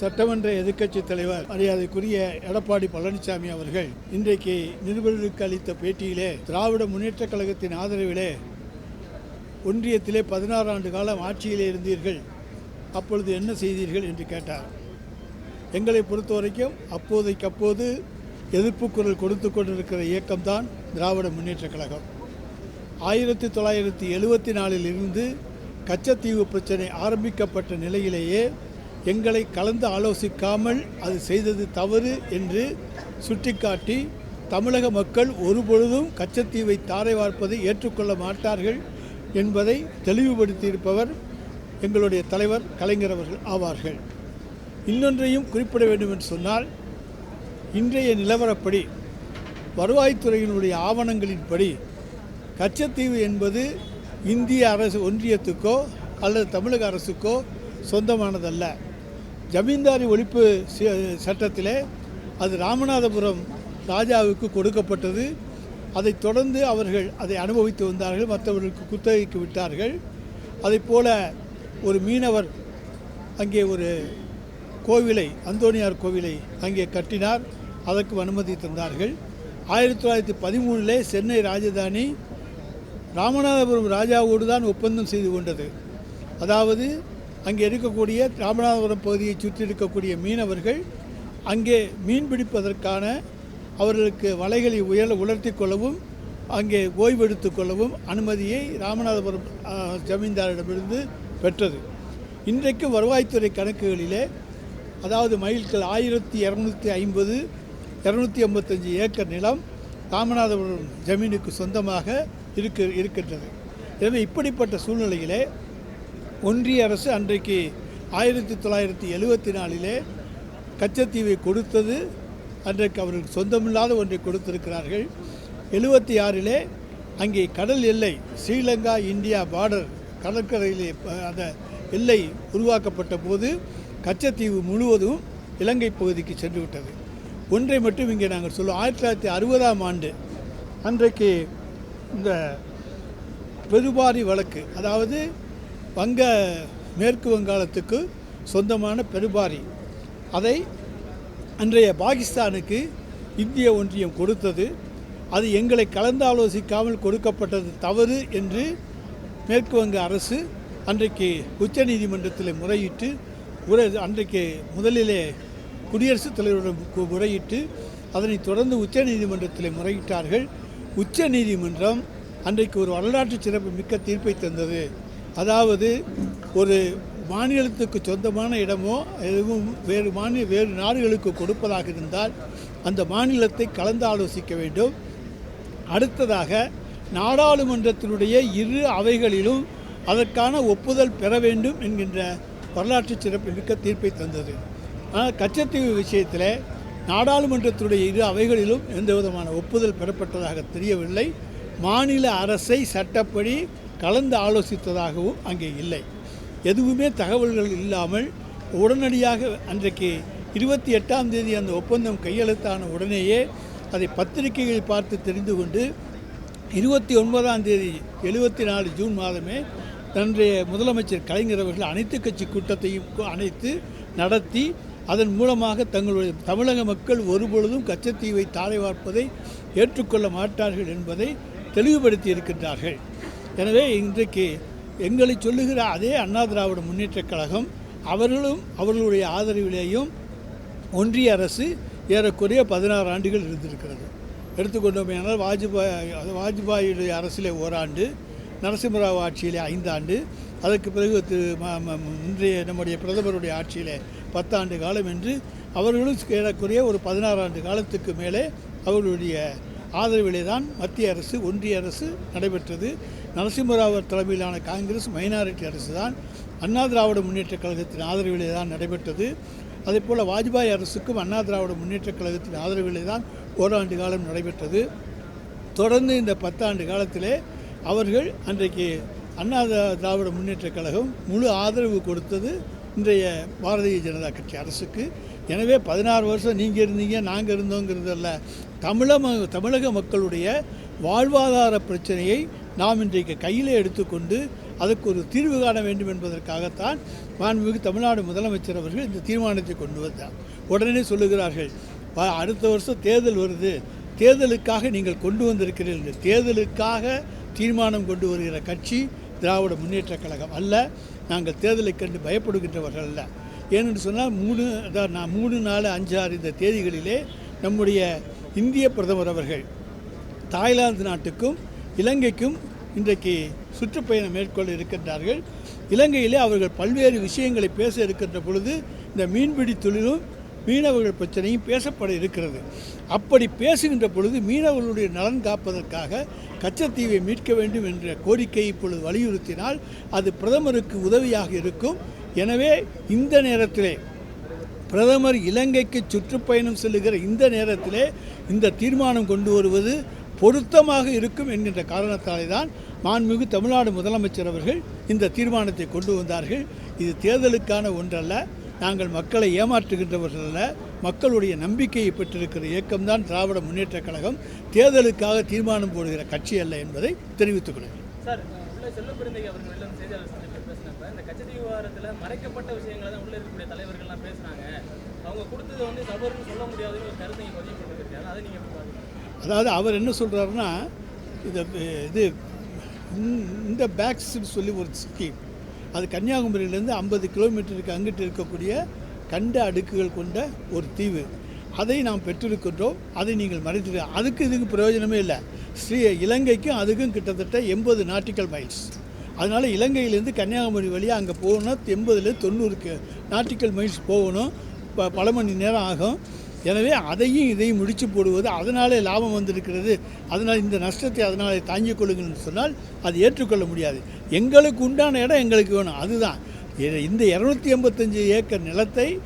சட்டமன்ற எதிர்க்கட்சி தலைவர் மரியாதைக்குரிய எடப்பாடி பழனிசாமி அவர்கள் இன்றைக்கு நிருபர்களுக்கு அளித்த பேட்டியிலே திராவிட முன்னேற்றக் கழகத்தின் ஆதரவிலே ஒன்றியத்திலே பதினாறு ஆண்டு காலம் ஆட்சியிலே இருந்தீர்கள். அப்பொழுது என்ன செய்தீர்கள் என்று கேட்டார். எங்களை பொறுத்த வரைக்கும் அப்போதைக்கு அப்போது எதிர்ப்பு குரல் கொடுத்து கொண்டிருக்கிற இயக்கம்தான் திராவிட முன்னேற்றக் கழகம். ஆயிரத்தி தொள்ளாயிரத்தி எழுவத்தி நாலில் இருந்து கச்சத்தீவு பிரச்சனை ஆரம்பிக்கப்பட்ட நிலையிலேயே எங்களை கலந்து ஆலோசிக்காமல் அது செய்தது தவறு என்று சுட்டிக்காட்டி தமிழக மக்கள் ஒருபொழுதும் கச்சத்தீவை தாரை வார்ப்பதை ஏற்றுக்கொள்ள மாட்டார்கள் என்பதை தெளிவுபடுத்தியிருப்பவர் எங்களுடைய தலைவர் கலைஞர் அவர்கள் ஆவார்கள். இன்னொன்றையும் குறிப்பிட வேண்டும் என்று சொன்னால் இன்றைய நிலவரப்படி வருவாய்த்துறையினுடைய ஆவணங்களின்படி கச்சத்தீவு என்பது இந்திய அரசு ஒன்றியத்துக்கோ அல்லது தமிழக அரசுக்கோ சொந்தமானதல்ல. ஜமீன்தாரி ஒழிப்பு சி- சட்டத்திலே அது ராமநாதபுரம் ராஜாவுக்கு கொடுக்கப்பட்டது. அதைத் தொடர்ந்து அவர்கள் அதை அனுபவித்து வந்தார்கள். மற்றவர்களுக்கு குத்தகைக்கு விட்டார்கள். அதைப் போல ஒரு மீனவர் அங்கே ஒரு கோவிலை அந்தோனியார் கோவிலை அங்கே கட்டினார். அதற்கு அனுமதி தந்தார்கள். ஆயிரத்தி தொள்ளாயிரத்தி பதிமூணிலே சென்னை ராஜதானி ராமநாதபுரம் ராஜாவோடு தான் ஒப்பந்தம் செய்து கொண்டது. அதாவது அங்கே இருக்கக்கூடிய ராமநாதபுரம் பகுதியை சுற்றி இருக்கக்கூடிய மீனவர்கள் அங்கே மீன் பிடிப்பதற்கான அவர்களுக்கு வலைகளை உயர உலர்த்தி கொள்ளவும் அங்கே ஓய்வெடுத்து கொள்ளவும் அனுமதியை ராமநாதபுரம் ஜமீன்தாரிடமிருந்து பெற்றது. இன்றைக்கு வருவாய்த்துறை கணக்குகளிலே அதாவது மைல்கள் ஆயிரத்தி இரநூத்தி ஐம்பது இரநூத்தி ஐம்பத்தஞ்சு ஏக்கர் நிலம் ராமநாதபுரம் ஜமீனுக்கு சொந்தமாக இருக்க இருக்கின்றது. எனவே இப்படிப்பட்ட சூழ்நிலையிலே ஒன்றிய அரசு அன்றைக்கு ஆயிரத்தி தொள்ளாயிரத்தி எழுபத்தி நாலிலே கச்சத்தீவை கொடுத்தது. அன்றைக்கு அவர்களுக்கு சொந்தமில்லாத ஒன்றை கொடுத்திருக்கிறார்கள். எழுபத்தி ஆறிலே அங்கே கடல் எல்லை ஸ்ரீலங்கா இந்தியா பார்டர் கடற்கரையிலே அந்த எல்லை உருவாக்கப்பட்ட போது கச்சத்தீவு முழுவதும் இலங்கை பகுதிக்கு சென்று விட்டது. ஒன்றை மட்டும் இங்கே நாங்கள் சொல்லுவோம். ஆயிரத்தி தொள்ளாயிரத்தி அறுபதாம் ஆண்டு அன்றைக்கு இந்த பெருபாரி வழக்கு அதாவது வங்க மேற்கு வங்காளத்துக்கு சொந்தமான பெருபாரி. அதை அன்றைய பாகிஸ்தானுக்கு இந்திய ஒன்றியம் கொடுத்தது. அது எங்களை கலந்தாலோசிக்காமல் கொடுக்கப்பட்டது தவறு என்று மேற்கு வங்க அரசு அன்றைக்கு உச்சநீதிமன்றத்தில் முறையிட்டு உரை அன்றைக்கு முதலிலே குடியரசுத் தலைவரிடம் முறையிட்டு அதனைத் தொடர்ந்து உச்சநீதிமன்றத்தில் முறையிட்டார்கள். உச்சநீதிமன்றம் அன்றைக்கு ஒரு வரலாற்று சிறப்பு மிக்க தீர்ப்பை தந்தது. அதாவது ஒரு மாநிலத்துக்கு சொந்தமான இடமோ எதுவும் வேறு மாநில வேறு நாடுகளுக்கு கொடுப்பதாக இருந்தால் அந்த மாநிலத்தை கலந்து ஆலோசிக்க வேண்டும். அடுத்ததாக நாடாளுமன்றத்தினுடைய இரு அவைகளிலும் அதற்கான ஒப்புதல் பெற வேண்டும் என்கின்ற வரலாற்று சிறப்புமிக்க தீர்ப்பை தந்தது. ஆனால் கச்சத்தீவு விஷயத்தில் நாடாளுமன்றத்தினுடைய இரு அவைகளிலும் எந்த விதமான ஒப்புதல் பெறப்பட்டதாக தெரியவில்லை. மாநில அரசை சட்டப்படி கலந்து ஆலோசித்ததாகவும் அங்கே இல்லை. எதுவுமே தகவல்கள் இல்லாமல் உடனடியாக அன்றைக்கு இருபத்தி எட்டாம் தேதி அந்த ஒப்பந்தம் கையெழுத்தான உடனேயே அதை பத்திரிகைகள் பார்த்து தெரிந்து கொண்டு இருபத்தி ஒன்பதாம் தேதி எழுபத்தி நாலு ஜூன் மாதமே தன்னுடைய முதலமைச்சர் கலைஞர் அவர்கள் அனைத்து கட்சி கூட்டத்தையும் அனைத்து அணைத்து நடத்தி அதன் மூலமாக தங்களுடைய தமிழக மக்கள் ஒருபொழுதும் கச்சத்தீவை தாரை வார்ப்பதை ஏற்றுக்கொள்ள மாட்டார்கள் என்பதை தெளிவுபடுத்தி இருக்கின்றார்கள். எனவே இன்றைக்கு எங்களை சொல்லுகிற அதே அண்ணா திராவிட முன்னேற்றக் கழகம் அவர்களும் அவர்களுடைய ஆதரவிலேயும் ஒன்றிய அரசு ஏறக்குறைய பதினாறு ஆண்டுகள் இருந்திருக்கிறது. எடுத்துக்கொண்டோமேனால் வாஜ்பாய் வாஜ்பாயுடைய அரசிலே ஓராண்டு நரசிம்மராவ் ஆட்சியிலே ஐந்தாண்டு அதற்கு பிறகு திரு இன்றைய நம்முடைய பிரதமருடைய ஆட்சியிலே பத்தாண்டு காலம் என்று அவர்களும் ஏறக்குறைய ஒரு பதினாறு ஆண்டு காலத்துக்கு மேலே அவர்களுடைய ஆதரவிலே தான் மத்திய அரசு ஒன்றிய அரசு நடைபெற்றது. நரசிம்மராவ் தலைமையிலான காங்கிரஸ் மைனாரிட்டி அரசு தான் அண்ணா திராவிட முன்னேற்றக் கழகத்தின் ஆதரவிலே தான் நடைபெற்றது. அதே போல் வாஜ்பாய் அரசுக்கும் அண்ணா திராவிட முன்னேற்றக் கழகத்தின் ஆதரவிலே தான் ஓராண்டு காலம் நடைபெற்றது. தொடர்ந்து இந்த பத்தாண்டு காலத்திலே அவர்கள் அன்றைக்கு அண்ணா திரா- திராவிட முன்னேற்றக் கழகம் முழு ஆதரவு கொடுத்தது இன்றைய பாரதிய ஜனதா கட்சி அரசுக்கு. எனவே பதினாறு வருஷம் நீங்கள் இருந்தீங்க நாங்கள் இருந்தோங்கிறதல்ல. தமிழ தமிழக மக்களுடைய வாழ்வாதார பிரச்சனையை நாம் இன்றைக்கு கையில் எடுத்துக்கொண்டு அதற்கு ஒரு தீர்வு காண வேண்டும் என்பதற்காகத்தான் மாண்புமிகு தமிழ்நாடு முதலமைச்சர் அவர்கள் இந்த தீர்மானத்தை கொண்டு வந்தார். உடனே சொல்லுகிறார்கள் அடுத்த வருஷம் தேர்தல் வருது. தேர்தலுக்காக நீங்கள் கொண்டு வந்திருக்கிறீர்கள். தேர்தலுக்காக தீர்மானம் கொண்டு வருகிற கட்சி திராவிட முன்னேற்றக் கழகம் அல்ல. நாங்கள் தேர்தலை கண்டு பயப்படுகின்றவர்கள் அல்ல. ஏனென்று சொன்னால் மூணு அதாவது நான் மூணு நாலு அஞ்சு ஆறு இந்த தேதிகளிலே நம்முடைய இந்திய பிரதமர் அவர்கள் தாய்லாந்து நாட்டுக்கும் இலங்கைக்கும் இன்றைக்கு சுற்றுப்பயணம் மேற்கொள்ள இருக்கின்றார்கள். இலங்கையிலே அவர்கள் பல்வேறு விஷயங்களை பேச இருக்கின்ற பொழுது இந்த மீன்பிடி தொழிலும் மீனவர்கள் பிரச்சனையும் பேசப்பட இருக்கிறது. அப்படி பேசுகின்ற பொழுது மீனவர்களுடைய நலன் காப்பதற்காக கச்சத்தீவை மீட்க வேண்டும் என்ற கோரிக்கை இப்பொழுது வலியுறுத்தினால் அது பிரதமருக்கு உதவியாக இருக்கும். எனவே இந்த நேரத்திலே பிரதமர் இலங்கைக்கு சுற்றுப்பயணம் செல்லுகிற இந்த நேரத்திலே இந்த தீர்மானம் கொண்டு வருவது பொருத்தமாக இருக்கும் என்கின்ற காரணத்தாலே தான் மாண்புமிகு தமிழ்நாடு முதலமைச்சர் அவர்கள் இந்த தீர்மானத்தை கொண்டு வந்தார்கள். இது தேர்தலுக்கான ஒன்றல்ல நாங்கள் மக்களை ஏமாற்றுகின்றவர்கள் அல்ல மக்களுடைய நம்பிக்கையை பெற்றிருக்கிற இயக்கம்தான் திராவிட முன்னேற்றக் கழகம் தேர்தலுக்காக தீர்மானம் போடுகிற கட்சி அல்ல என்பதை தெரிவித்துக் கொள்கிறேன். மறைக்கப்பட்ட விஷயங்களை தான் உள்ள இருக்கக்கூடிய தலைவர்கள்லாம் பேசுனாங்க அவங்க கொடுத்தது வந்து தவறுன்னு சொல்ல முடியாதுன்னு ஒரு கருத்தை பதிவு பண்ணிருக்காரு அதை நீங்கள் அதாவது அவர் என்ன சொல்கிறாருன்னா இது இது இந்த- பேக்ஸ்ன்னு சொல்லி ஒரு ஸ்கீம் அது கன்னியாகுமரியிலேருந்து ஐம்பது கிலோமீட்டருக்கு அங்கிட்டு இருக்கக்கூடிய கண்ட அடுக்குகள் கொண்ட ஒரு தீவு. அதை நாம் பெற்றிருக்கின்றோம். அதை நீங்கள் மறைத்து அதுக்கு இதுக்கு பிரயோஜனமே இல்லை. ஸ்ரீ இலங்கைக்கும் அதுக்கும் கிட்டத்தட்ட எண்பது நாட்டிக்கல் மைல்ஸ். அதனால் இலங்கையிலேருந்து கன்னியாகுமரி வழியாக அங்கே போகணும். எண்பதுலேருந்து தொண்ணூறுக்கு நாட்டிக்கல் மைல்ஸ் போகணும். பல மணி நேரம் ஆகும். எனவே அதையும் இதையும் முடிச்சு போடுவது அதனாலே லாபம் வந்திருக்கிறது. அதனால் இந்த நஷ்டத்தை அதனாலே தாங்கிக் கொள்ளுங்கள்னு சொன்னால் அது ஏற்றுக்கொள்ள முடியாது. எங்களுக்கு உண்டான இடம் எங்களுக்கு வேணும். அதுதான். இந்த இரநூத்தி எண்பத்தஞ்சு ஏக்கர் நிலத்தை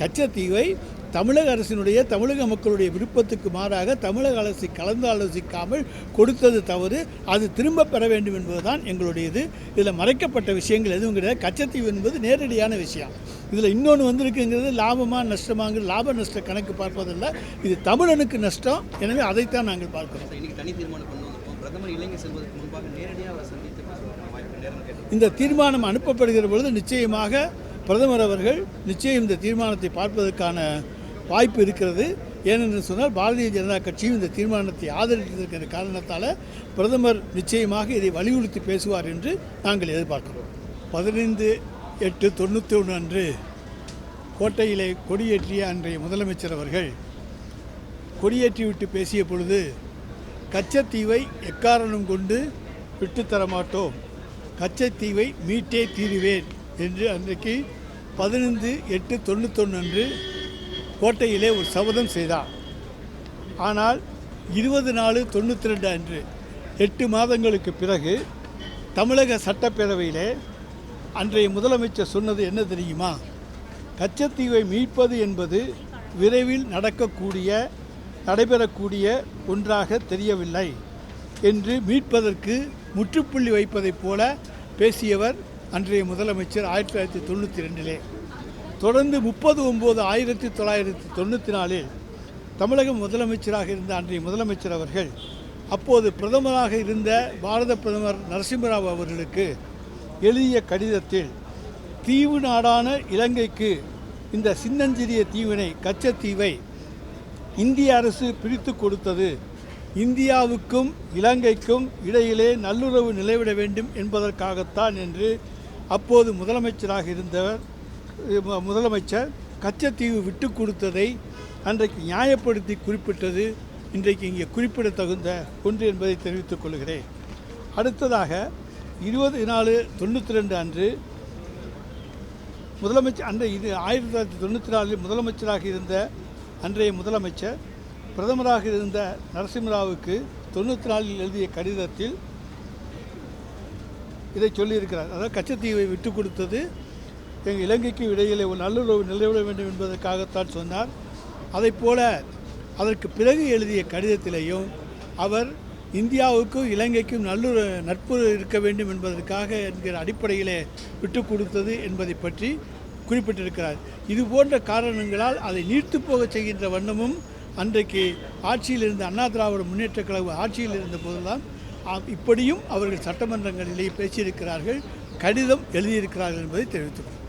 கச்சத்தீவை தமிழக அரசினுடைய தமிழக மக்களுடைய விருப்பத்துக்கு மாறாக தமிழக அரசு கலந்து ஆலோசிக்காமல் கொடுத்தது தவறு. அது திரும்ப பெற வேண்டும் என்பதுதான் எங்களுடைய இது இதில் மறைக்கப்பட்ட விஷயங்கள் எதுவும் கிடையாது. கச்சத்தீவு என்பது நேரடியான விஷயம். இதில் இன்னொன்று வந்திருக்குங்கிறது லாபமா நஷ்டமாங்கிற லாப நஷ்ட கணக்கு பார்ப்பதல்ல. இது தமிழனுக்கு நஷ்டம். எனவே அதைத்தான் நாங்கள் பார்க்கிறோம். சார், இன்னைக்கு தனி தீர்மானம் கொண்டு வந்திருக்கோம். பிரதமர் இலங்கை செல்வதற்கு முன்பாக நேரடியாக அவரை சந்தித்து பேசுவதற்கான வாய்ப்பு நேரம் கேட்டு இந்த தீர்மானம் அனுப்பப்படுகிற பொழுது நிச்சயமாக பிரதமர் அவர்கள் நிச்சயம் இந்த தீர்மானத்தை பார்ப்பதற்கான வாய்ப்பு இருக்கிறது. ஏனென்று சொன்னால் பாரதிய ஜனதா கட்சியும் இந்த தீர்மானத்தை ஆதரித்திருக்கிற காரணத்தால் பிரதமர் நிச்சயமாக இதை வலியுறுத்தி பேசுவார் என்று நாங்கள் எதிர்பார்க்கிறோம். பதினைந்து எட்டு தொண்ணூற்றி ஒன்று அன்று கோட்டையிலே கொடியேற்றிய அன்றைய முதலமைச்சர் அவர்கள் கொடியேற்றி விட்டு பேசிய பொழுது கச்சத்தீவை எக்காரணம் கொண்டு விட்டுத்தர மாட்டோம். கச்சத்தீவை மீட்டே தீருவேன் என்று அன்றைக்கு பதினைந்து எட்டு தொண்ணூத்தொன்று அன்று கோட்டையிலே ஒரு சபதம் செய்தார். ஆனால் இருபது நாலு தொண்ணூற்றி ரெண்டு அன்று எட்டு மாதங்களுக்கு பிறகு தமிழக சட்டப்பேரவையிலே அன்றைய முதலமைச்சர் சொன்னது என்ன தெரியுமா? கச்சத்தீவை மீட்பது என்பது விரைவில் நடக்கக்கூடிய நடைபெறக்கூடிய ஒன்றாக தெரியவில்லை என்று மீட்பதற்கு முற்றுப்புள்ளி வைப்பதைப் போல பேசியவர் அன்றைய முதலமைச்சர் ஆயிரத்தி தொள்ளாயிரத்தி தொண்ணூற்றி ரெண்டிலே. தொடர்ந்து முப்பது ஒம்பது ஆயிரத்தி தொள்ளாயிரத்தி தொண்ணூற்றி நாலில் தமிழக முதலமைச்சராக இருந்த அன்றைய முதலமைச்சர் அவர்கள் அப்போது பிரதமராக இருந்த பாரத பிரதமர் நரசிம்மராவ் அவர்களுக்கு எழுதிய கடிதத்தில் தீவு நாடான இலங்கைக்கு இந்த சின்னஞ்சிறிய தீவினை கச்சத்தீவை இந்திய அரசு பிரித்து கொடுத்தது. இந்தியாவுக்கும் இலங்கைக்கும் இடையிலே நல்லுறவு நிலைவிட வேண்டும் என்பதற்காகத்தான் என்று அப்போது முதலமைச்சராக இருந்தவர் முதலமைச்சர் கச்சத்தீவு விட்டு கொடுத்ததை அன்றைக்கு நியாயப்படுத்தி குறிப்பிட்டது இன்றைக்கு இங்கே குறிப்பிடத்தகுந்த ஒன்று என்பதை தெரிவித்துக் கொள்கிறேன். அடுத்ததாக இருபது நாலு தொண்ணூற்றி ரெண்டு அன்று முதலமைச்சர் அன்றை இது ஆயிரத்தி தொள்ளாயிரத்தி தொண்ணூற்றி நாலில் முதலமைச்சராக இருந்த அன்றைய முதலமைச்சர் பிரதமராக இருந்த நரசிம்மராவுக்கு தொண்ணூற்றி நாலில் எழுதிய கடிதத்தில் இதை சொல்லியிருக்கிறார். அதாவது கச்சத்தீவை விட்டு கொடுத்தது எங்கள் இலங்கைக்கும் இடையிலே ஒரு நல்லுறவு நிலவிட வேண்டும் என்பதற்காகத்தான் சொன்னார். அதைப் போல அதற்கு பிறகு எழுதிய கடிதத்திலேயும் அவர் இந்தியாவுக்கும் இலங்கைக்கும் நல்லுற நட்பு இருக்க வேண்டும் என்பதற்காக என்கிற அடிப்படையிலே விட்டு கொடுத்தது என்பதை பற்றி குறிப்பிட்டிருக்கிறார். இது போன்ற காரணங்களால் அதை நீர்த்து போகச் செய்கின்ற வண்ணமும் அன்றைக்கு ஆட்சியில் இருந்த அண்ணா திராவிட முன்னேற்ற கழக ஆட்சியில் இருந்த போதுதான் இப்படியும் அவர்கள் சட்டமன்றங்களிலே பேசியிருக்கிறார்கள் கடிதம் எழுதியிருக்கிறார்கள் என்பதை தெரிவித்துள்ளார்